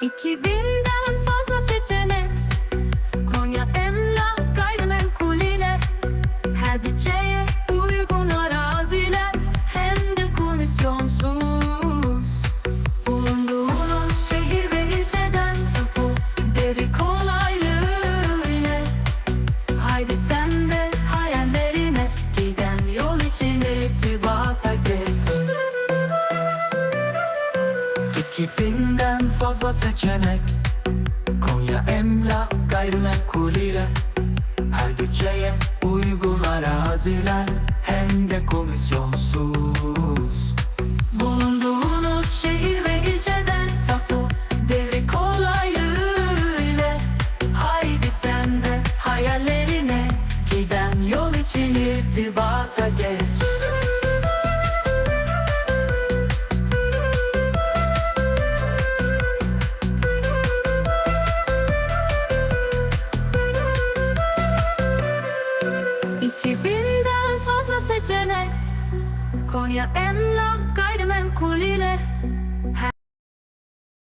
2000'den 2000'den fazla seçenek. Konya Emlak Gayrimenkul ile Her bütçeye uygun araziler. Hem de komisyonsuz. Bulunduğunuz şehir ve ilçeden tapu devri kolaylığı ile Haydi sen de hayallerine giden yol için irtibata geç Konya Emlak Gayrimenkul ile